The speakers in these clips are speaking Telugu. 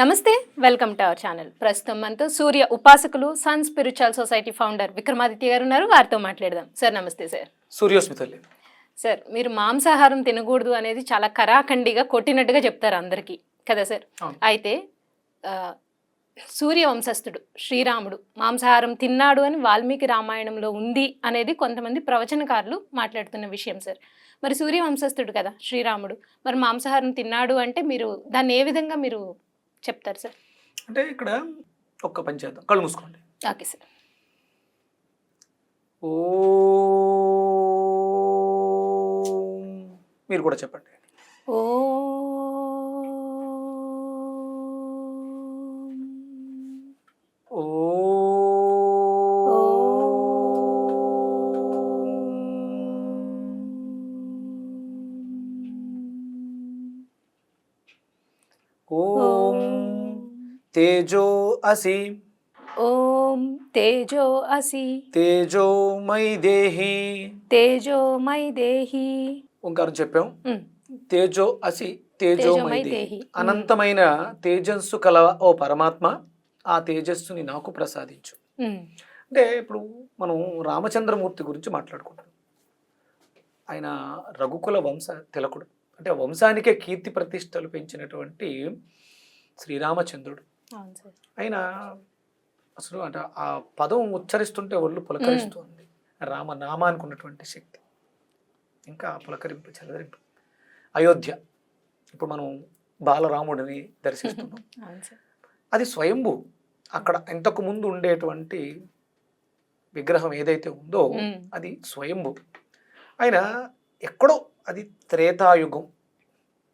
నమస్తే వెల్కమ్ టు అవర్ ఛానల్. ప్రస్తుతం మనతో సూర్య ఉపాసకులు sun spiritual society founder Vikramaditya garu ఉన్నారు. వారితో మాట్లాడదాం. సార్ నమస్తే సార్. సూర్యోస్మితల్లి. సార్ మీరు మాంసాహారం తినకూడదు అనేది చాలా కరాఖండిగా కొట్టినట్టుగా చెప్తారు అందరికీ. కదా సార్. అయితే సూర్య వంశస్థుడు శ్రీరాముడు మాంసాహారం తిన్నాడు అని వాల్మీకి రామాయణంలో ఉంది అనేది కొంతమంది ప్రవచనకారులు మాట్లాడుతున్న విషయం సార్. మరి సూర్య వంశస్థుడు కదా శ్రీరాముడు. మరి మాంసాహారం తిన్నాడు అంటే మీరు దాన్ని ఏ విధంగా మీరు చెప్తారు సార్. అంటే ఇక్కడ ఒక్క పని చేద్దాం. కళ్ళు మూసుకోండి. Okay sir. ఓ మీరు కూడా చెప్పండి. ఓ ఓ తేజో అసి. ఓం తేజో అసి. తేజోమై దేహి. తేజోమై దేహి. ఓంకారం చెప్పాం. ఉమ్, తేజో అసి తేజోమై తేజోమై దేహి. దేహి. అనంతమైన తేజస్సు కల ఓ పరమాత్మ ఆ తేజస్సుని నాకు ప్రసాదించు. ఉమ్, అంటే ఇప్పుడు మనం రామచంద్రమూర్తి గురించి మాట్లాడుకుంటాం ఆయన రఘుకుల వంశ తిలకుడు. అంటే వంశానికే కీర్తి ప్రతిష్టలు పెంచినటువంటి శ్రీరామచంద్రుడు. ఆయన అసలు అంటే ఆ పదం ఉచ్చరిస్తుంటే ఒళ్ళు పులకరిస్తుంది రామ నామానికి ఉన్నటువంటి శక్తి. ఇంకా పులకరింపు చెలదరింపు అయోధ్య. ఇప్పుడు మనం బాలరాముడిని దర్శిస్తున్నాం. అది స్వయంభూ. అక్కడ ఇంతకు ముందు ఉండేటువంటి విగ్రహం ఏదైతే ఉందో అది స్వయంభూ. ఆయన ఎక్కడో అది త్రేతాయుగం.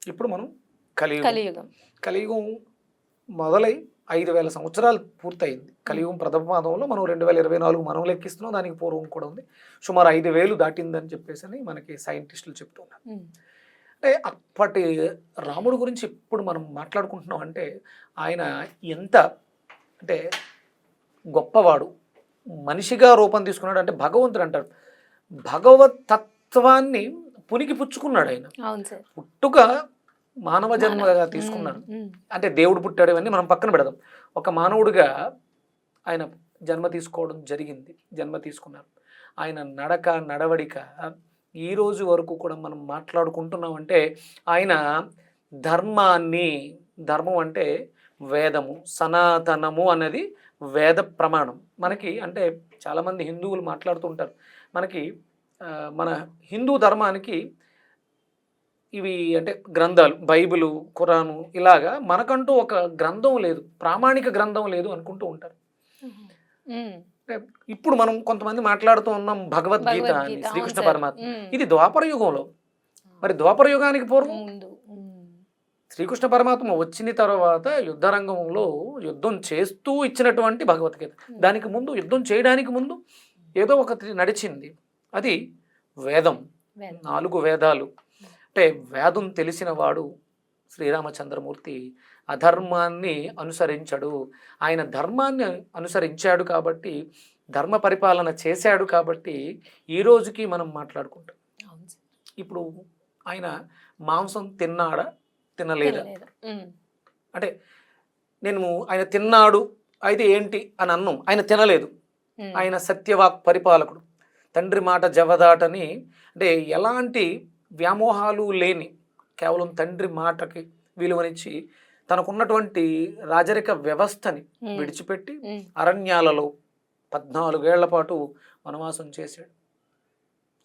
ఇప్పుడు మనం కలియుగం. కలియుగం మొదలై ఐదు వేల సంవత్సరాలు పూర్తయింది. కలియుగం ప్రథమ పాదంలో మనం రెండు వేల ఇరవై నాలుగు మనం లెక్కిస్తున్నాం దానికి పూర్వం కూడా ఉంది. సుమారు ఐదు వేలు దాటిందని చెప్పేసి అని మనకి సైంటిస్టులు చెప్తున్నారు. అంటే అప్పటి రాముడు గురించి ఇప్పుడు మనం మాట్లాడుకుంటున్నాం అంటే ఆయన ఎంత అంటే గొప్పవాడు. మనిషిగా రూపం తీసుకున్నాడు అంటే భగవంతుడు అంటారు. భగవత్ తత్వాన్ని పునికి పుచ్చుకున్నాడు ఆయన. పుట్టుక మానవ జన్మగా తీసుకున్నాడు. అంటే దేవుడు పుట్టాడు ఇవన్నీ మనం పక్కన పెడదాం. ఒక మానవుడిగా ఆయన జన్మ తీసుకోవడం జరిగింది. జన్మ తీసుకున్నారు. ఆయన నడక నడవడిక ఈ రోజు వరకు కూడా మనం మాట్లాడుకుంటున్నామంటే ఆయన ధర్మాన్ని ధర్మం అంటే వేదము సనాతనము అనేది వేద ప్రమాణం. మనకి అంటే చాలామంది హిందువులు మాట్లాడుతుంటారు మనకి మన హిందూ ధర్మానికి ఇవి అంటే గ్రంథాలు బైబిలు ఖురాను ఇలాగా మనకంటూ ఒక గ్రంథం లేదు ప్రామాణిక గ్రంథం లేదు అనుకుంటూ ఉంటారు. ఇప్పుడు మనం కొంతమంది మాట్లాడుతూ ఉన్నాం భగవద్గీత అని శ్రీకృష్ణ. పరమాత్మ. ఇది ద్వాపర యుగంలో. మరి ద్వాపర యుగానికి పూర్వం? శ్రీకృష్ణ పరమాత్మ వచ్చిన తర్వాత యుద్ధ రంగంలో యుద్ధం చేస్తూ ఇచ్చినటువంటి భగవద్గీత. దానికి ముందు యుద్ధం చేయడానికి ముందు ఏదో ఒకటి నడిచింది. అది వేదం. నాలుగు వేదాలు. అంటే వేదం తెలిసిన వాడు శ్రీరామచంద్రమూర్తి అధర్మాన్ని అనుసరించడు. ఆయన ధర్మాన్ని అనుసరించాడు కాబట్టి ధర్మ పరిపాలన చేశాడు కాబట్టి ఈ రోజుకి మనం మాట్లాడుకుంటాం. ఇప్పుడు ఆయన మాంసం తిన్నాడా? తినలేదా? అంటే నేను ఆయన తిన్నాడు అయితే ఏంటి అని అన్నాం. ఆయన తినలేదు. ఆయన సత్యవాక్ పరిపాలకుడు. తండ్రి మాట జవదాటని అంటే ఎలాంటి వ్యామోహాలు లేని కేవలం తండ్రి మాటకి విలువనిచ్చి తనకున్నటువంటి రాజరిక వ్యవస్థని విడిచిపెట్టి అరణ్యాలలో పద్నాలుగేళ్ళ పాటు వనవాసం చేశాడు.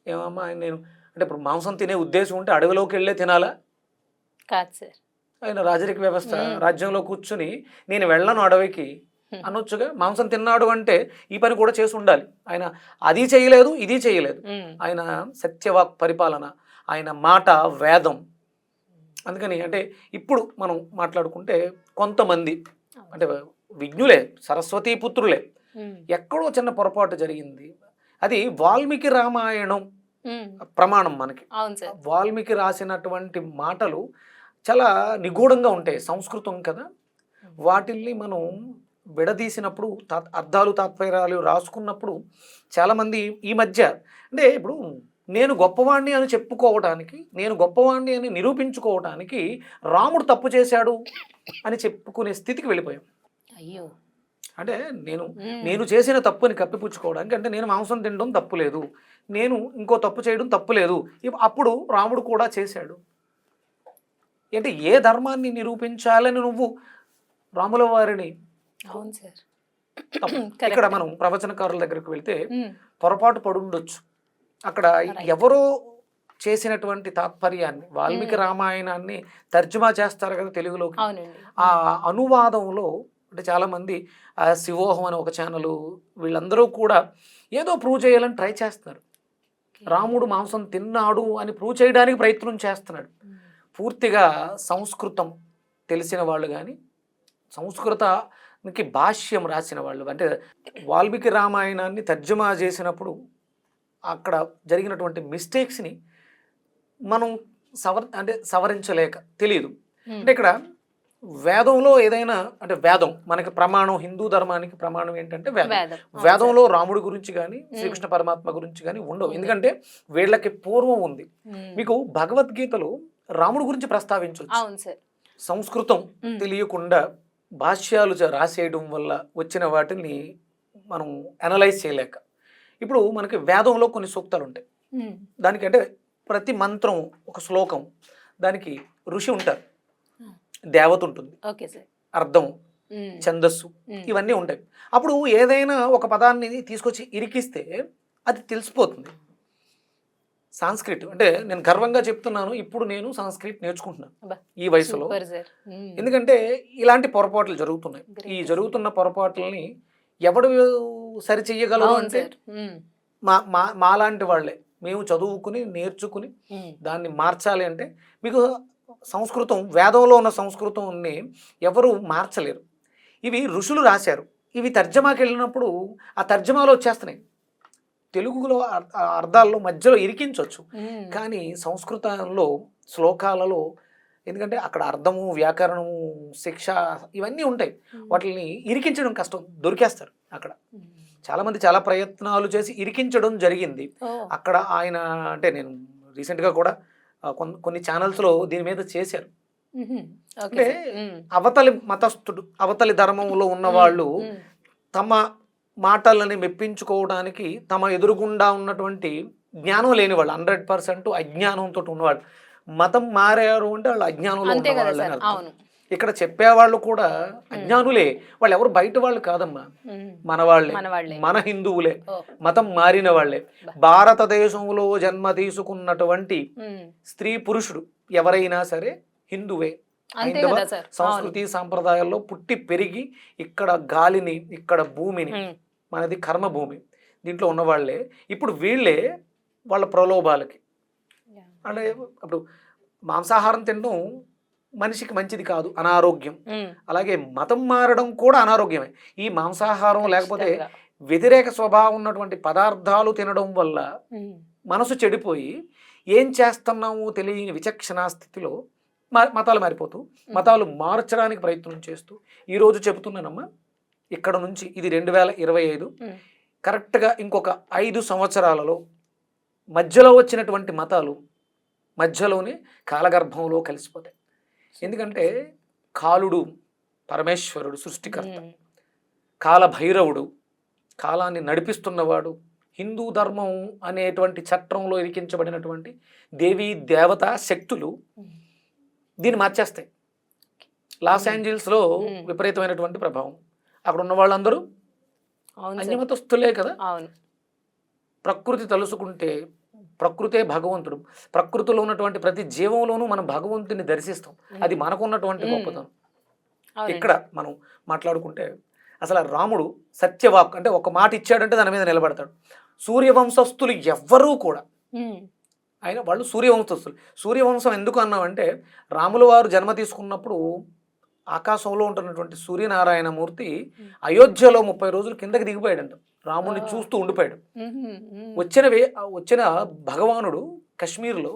ఏమమ్మా ఆయన నేను అంటే ఇప్పుడు మాంసం తినే ఉద్దేశం ఉంటే అడవిలోకి వెళ్ళే తినాలా? కాదు సార్. ఆయన రాజరిక వ్యవస్థ. రాజ్యంలో కూర్చుని నేను వెళ్ళను అడవికి. అనొచ్చుగా మాంసం తిన్నాడు అంటే ఈ పని కూడా చేసి ఉండాలి. ఆయన అది చేయలేదు ఇది చేయలేదు. ఆయన సత్యవాక్ పరిపాలన ఆయన మాట వేదం. అందుకని అంటే ఇప్పుడు మనం మాట్లాడుకుంటే కొంతమంది అంటే విజ్ఞులే సరస్వతీ పుత్రులే. ఎక్కడో చిన్న పొరపాటు జరిగింది. అది వాల్మీకి రామాయణం ప్రమాణం మనకి. వాల్మీకి రాసినటువంటి మాటలు చాలా నిగూఢంగా ఉంటాయి సంస్కృతం కదా. వాటిల్ని మనం విడదీసినప్పుడు తా అర్థాలు తాత్పర్యాలు రాసుకున్నప్పుడు చాలామంది ఈ మధ్య అంటే ఇప్పుడు నేను గొప్పవాణ్ణి అని చెప్పుకోవటానికి నేను గొప్పవాణ్ణి అని నిరూపించుకోవటానికి రాముడు తప్పు చేశాడు అని చెప్పుకునే స్థితికి వెళ్ళిపోయాం. అయ్యో. అంటే నేను. నేను చేసిన తప్పుని కప్పిపుచ్చుకోవడానికి అంటే నేను మాంసం తినడం తప్పు లేదు. నేను ఇంకో తప్పు చేయడం తప్పు లేదు. అప్పుడు రాముడు కూడా చేశాడు. అంటే ఏ ధర్మాన్ని నిరూపించాలని నువ్వు రాముల వారిని అవును సార్. ఇక్కడ మనం ప్రవచనకారుల దగ్గరికి వెళ్తే. పొరపాటు పడుండొచ్చు. అక్కడ. ఎవరో చేసినటువంటి తాత్పర్యాన్ని వాల్మీకి Hmm. రామాయణాన్ని తర్జుమా చేస్తారు కదా తెలుగులోకి ఆ అనువాదంలో అంటే చాలామంది శివోహం అనే ఒక ఛానల్ వీళ్ళందరూ కూడా ఏదో ప్రూవ్ చేయాలని ట్రై చేస్తున్నారు రాముడు మాంసం తిన్నాడు అని ప్రూవ్ చేయడానికి ప్రయత్నం చేస్తున్నాడు ఉమ్. పూర్తిగా సంస్కృతం తెలిసిన వాళ్ళు కానీ సంస్కృతానికి భాష్యం రాసిన వాళ్ళు అంటే వాల్మీకి రామాయణాన్ని తర్జుమా చేసినప్పుడు అక్కడ జరిగినటువంటి మిస్టేక్స్ని మనం సవర్ అంటే సవరించలేక తెలియదు. అంటే ఇక్కడ వేదంలో ఏదైనా అంటే వేదం మనకి ప్రమాణం హిందూ ధర్మానికి ప్రమాణం ఏంటంటే వేదం వేదంలో రాముడి గురించి కానీ. శ్రీకృష్ణ పరమాత్మ గురించి కానీ ఉండవు. ఎందుకంటే వీళ్ళకి పూర్వం ఉంది. మీకు భగవద్గీతలో రాముడి గురించి ప్రస్తావించవచ్చు సంస్కృతం. తెలియకుండా భాష్యాలు రాసేయడం వల్ల వచ్చిన వాటిని మనం అనలైజ్ చేయలేక ఇప్పుడు మనకి వేదంలో కొన్ని సూక్తాలు ఉంటాయి. దానికంటే ప్రతి మంత్రం ఒక శ్లోకం దానికి ఋషి ఉంటారు. దేవత ఉంటుంది అర్థం. ఛందస్సు. ఇవన్నీ ఉంటాయి అప్పుడు ఏదైనా ఒక పదాన్ని తీసుకొచ్చి ఇరికిస్తే అది తెలిసిపోతుంది సాంస్క్రిట్ అంటే నేను గర్వంగా చెప్తున్నాను ఇప్పుడు నేను సాంస్క్రిట్ నేర్చుకుంటున్నాను. ఈ వయసులో. ఎందుకంటే ఇలాంటి పొరపాట్లు జరుగుతున్నాయి. ఈ జరుగుతున్న పొరపాట్లని ఎవడు సరి చెయ్యగలరు అవును అంటే. మా మా మాలాంటి వాళ్ళే మేము చదువుకుని నేర్చుకుని. దాన్ని మార్చాలి అంటే మీకు సంస్కృతం వేదంలో ఉన్న సంస్కృతంని ఎవరు మార్చలేరు ఇవి ఋషులు రాశారు ఇవి తర్జమాకి వెళ్ళినప్పుడు ఆ తర్జమాలో వచ్చేస్తున్నాయి తెలుగులో అర్థాల్లో మధ్యలో ఇరికించవచ్చు. కానీ సంస్కృతంలో శ్లోకాలలో ఎందుకంటే అక్కడ అర్థము వ్యాకరణము శిక్ష ఇవన్నీ ఉంటాయి. వాటిని ఇరికించడం కష్టం దొరికేస్తారు అక్కడ. చాలామంది చాలా ప్రయత్నాలు చేసి ఇరికించడం జరిగింది. అక్కడ ఆయన అంటే నేను రీసెంట్గా కూడా కొన్ని ఛానల్స్లో దీని మీద చేశారు. అంటే. అవతలి మతస్థుడు అవతలి ధర్మంలో ఉన్న వాళ్ళు. తమ మాటలని మెప్పించుకోవడానికి తమ ఎదురుగుండా ఉన్నటువంటి జ్ఞానం లేని వాళ్ళు హండ్రెడ్ పర్సెంట్ అజ్ఞానంతో ఉన్నవాళ్ళు. మతం మారారు అంటే వాళ్ళు అజ్ఞానంలో ఉన్నవాళ్ళు ఇక్కడ చెప్పేవాళ్ళు కూడా అజ్ఞానులే వాళ్ళు ఎవరు బయట వాళ్ళు కాదమ్మా. మన వాళ్ళే మన హిందువులే. మతం మారిన వాళ్ళే బా. భారతదేశంలో జన్మ తీసుకున్నటువంటి. స్త్రీ పురుషుడు ఎవరైనా సరే హిందువే హైందవ. సంస్కృతి సాంప్రదాయాల్లో పుట్టి పెరిగి ఇక్కడ గాలిని ఇక్కడ భూమిని. మనది కర్మభూమి దీంట్లో ఉన్నవాళ్ళే ఇప్పుడు వీళ్ళే వాళ్ళ ప్రలోభాలకి. అంటే ఇప్పుడు మాంసాహారం తినడం మనిషికి మంచిది కాదు అనారోగ్యం. అలాగే మతం మారడం కూడా అనారోగ్యమే ఈ మాంసాహారం లేకపోతే. వ్యతిరేక స్వభావం ఉన్నటువంటి పదార్థాలు తినడం వల్ల. మనసు చెడిపోయి ఏం చేస్తున్నాము తెలియని విచక్షణా స్థితిలో మా- మతాలు మారిపోతూ మతాలు మార్చడానికి ప్రయత్నం చేస్తూ ఈరోజు చెబుతున్నానమ్మా ఇక్కడ నుంచి ఇది రెండు వేల ఇరవై ఐదు. కరెక్ట్గా ఇంకొక ఐదు సంవత్సరాలలో మధ్యలో వచ్చినటువంటి మతాలు మధ్యలోనే కాలగర్భంలో కలిసిపోతాయి ఎందుకంటే కాలుడు పరమేశ్వరుడు సృష్టికర్త. కాలభైరవుడు కాలాన్ని నడిపిస్తున్నవాడు హిందూ ధర్మం అనేటువంటి చట్రంలో ఇరికించబడినటువంటి దేవీ దేవత శక్తులు. దీన్ని మార్చేస్తాయి లాస్. ఏంజల్స్లో. విపరీతమైనటువంటి ప్రభావం అక్కడ ఉన్న వాళ్ళందరూ అన్యమతస్తులే కదా ప్రకృతి తలుసుకుంటే ప్రకృతే భగవంతుడు ప్రకృతిలో ఉన్నటువంటి ప్రతి జీవంలోనూ మనం భగవంతుని దర్శిస్తాం అది మనకు ఉన్నటువంటి Hmm. గొప్పతనం. ఇక్కడ మనం మాట్లాడుకుంటే అసలు రాముడు సత్యవాక్ అంటే ఒక మాట ఇచ్చాడంటే దాని మీద నిలబడతాడు సూర్యవంశస్థులు ఎవ్వరూ కూడా. ఆయన వాళ్ళు సూర్యవంశస్థులు సూర్యవంశం ఎందుకు అన్నామంటే రాముల వారు జన్మ తీసుకున్నప్పుడు ఆకాశంలో ఉంటున్నటువంటి సూర్యనారాయణమూర్తి Hmm. అయోధ్యలో ముప్పై రోజులు కిందకి దిగిపోయాడంట రాముడిని. చూస్తూ ఉండిపోయాడు. వచ్చిన వచ్చిన భగవానుడు కశ్మీర్లో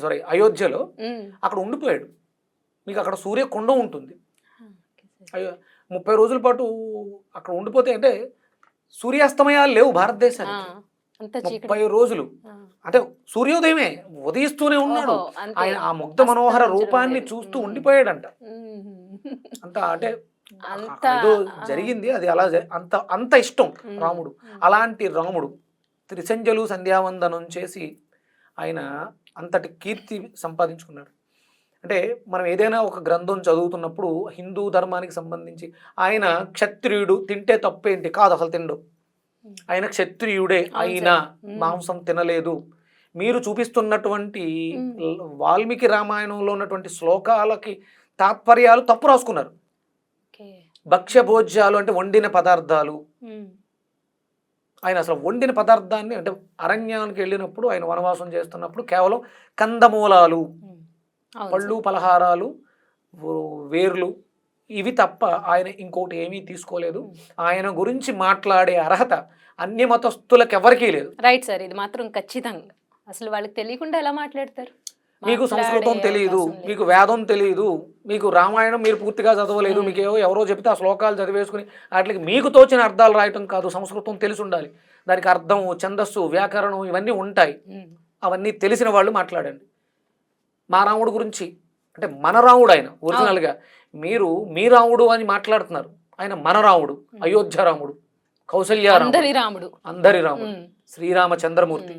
సారీ అయోధ్యలో. అక్కడ ఉండిపోయాడు మీకు అక్కడ సూర్యకుండ ఉంటుంది. అయ్యో ముప్పై రోజుల పాటు అక్కడ ఉండిపోతే అంటే సూర్యాస్తమయాలు లేవు భారతదేశానికి ముప్పై రోజులు. అంటే సూర్యోదయమే ఉదయిస్తూనే ఉన్నాడు. ఆయన ఆ ముగ్ధ మనోహర రూపాన్ని. చూస్తూ. ఉండిపోయాడంట. అంత అంటే ఏదో. జరిగింది అది అలా అంత అంత ఇష్టం. రాముడు. అలాంటి రాముడు త్రిసంజలు సంధ్యావందనం చేసి ఆయన అంతటి కీర్తి సంపాదించుకున్నాడు అంటే మనం ఏదైనా ఒక గ్రంథం చదువుతున్నప్పుడు హిందూ ధర్మానికి సంబంధించి ఆయన క్షత్రియుడు తింటే తప్పేంటి కాదు అసలు తిండు. ఆయన క్షత్రియుడే. ఉమ్. మాంసం తినలేదు మీరు చూపిస్తున్నటువంటి వాల్మీకి రామాయణంలో ఉన్నటువంటి శ్లోకాలకి తాత్పర్యాలు తప్పు రాసుకున్నారు. భక్ష్య భోజ్యాలు అంటే వండిన పదార్థాలు. ఆయన అసలు వండిన పదార్థాన్ని అంటే అరణ్యానికి వెళ్ళినప్పుడు ఆయన వనవాసం చేస్తున్నప్పుడు కేవలం కందమూలాలు పళ్ళు. పలహారాలు వేర్లు ఇవి తప్ప ఆయన ఇంకోటి ఏమీ తీసుకోలేదు. ఆయన గురించి మాట్లాడే అర్హత అన్య మతస్థులకు ఎవరికీ లేదు. రైట్ సార్ ఇది మాత్రం ఖచ్చితంగా. అసలు వాళ్ళకి తెలియకుండా ఎలా మాట్లాడతారు? మీకు సంస్కృతం తెలియదు. మీకు వేదం తెలియదు మీకు రామాయణం మీరు పూర్తిగా చదవలేదు మ్మ్. మీకు ఏవో ఎవరో చెప్తే ఆ శ్లోకాలు చదివేసుకుని వాటికి మీకు తోచిన అర్థాలు రాయటం కాదు సంస్కృతం తెలిసి ఉండాలి. దానికి అర్థం ఛందస్సు వ్యాకరణం ఇవన్నీ ఉంటాయి. ఉమ్. అవన్నీ తెలిసిన వాళ్ళు మాట్లాడండి. మా రాముడు గురించి అంటే మన రాముడు ఆయన ఒరిజినల్గా మీరు మీ రాముడు అని మాట్లాడుతున్నారు. ఆయన మన రాముడు అయోధ్య రాముడు కౌసల్య రాముడు అందరి రాముడు. అందరి రాముడు ఉమ్. శ్రీరామచంద్రమూర్తి.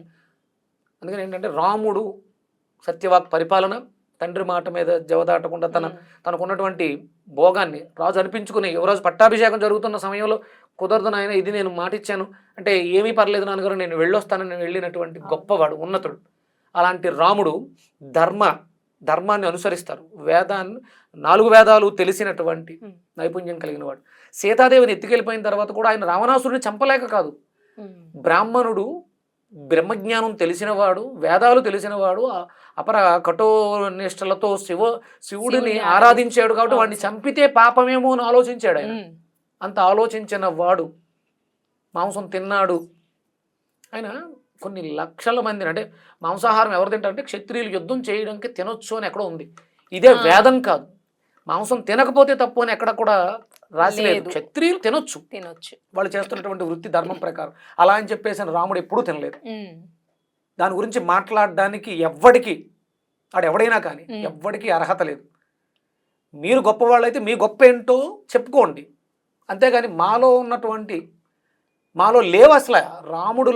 అందుకని ఏంటంటే రాముడు సత్యవాక్ పరిపాలన తండ్రి మాట మీద జవదాటకుండా తన. తనకున్నటువంటి భోగాన్ని రాజు అనిపించుకుని యువరాజు పట్టాభిషేకం జరుగుతున్న సమయంలో కుదరదు నాయన ఇది నేను మాట ఇచ్చాను అంటే ఏమీ పర్లేదు నాన్నగారు నేను వెళ్ళొస్తానని వెళ్ళినటువంటి గొప్పవాడు ఉన్నతుడు. అలాంటి రాముడు ధర్మ ధర్మాన్ని అనుసరిస్తారు. వేదాన్ని నాలుగు వేదాలు తెలిసినటువంటి. నైపుణ్యం కలిగిన వాడు సీతాదేవిని ఎత్తుకెళ్ళిపోయిన తర్వాత కూడా ఆయన రావణాసురుని చంపలేక కాదు. బ్రాహ్మణుడు బ్రహ్మజ్ఞానం తెలిసినవాడు వేదాలు తెలిసినవాడు అపర కఠోర నిష్టలతో శివ శివుడిని ఆరాధించాడు కాబట్టి వాడిని. చంపితే పాపమేమో అని ఆలోచించాడు ఆయన. అంత ఆలోచించిన వాడు మాంసం తిన్నాడు ఆయన కొన్ని లక్షల మందిని అంటే మాంసాహారం ఎవరు తింటారంటే క్షత్రియులు యుద్ధం చేయడానికి తినొచ్చు అని ఎక్కడో ఉంది ఇదే. వేదం కాదు మాంసం తినకపోతే తప్పు అని ఎక్కడ కూడా రాసిలేదు లేదు. క్షత్రియులు తినొచ్చు. తినొచ్చు. వాళ్ళు చేస్తున్నటువంటి వృత్తి ధర్మం ప్రకారం. అలా అని చెప్పేసి రాముడు ఎప్పుడూ తినలేదు. దాని గురించి మాట్లాడడానికి ఎవ్వడికి ఆడు ఎవడైనా కానీ. ఎవ్వడికి అర్హత లేదు. మీరు గొప్పవాళ్ళైతే మీ గొప్ప ఏంటో చెప్పుకోండి. అంతేగాని మాలో ఉన్నటువంటి మాలో లేవు అసలు. రాముడు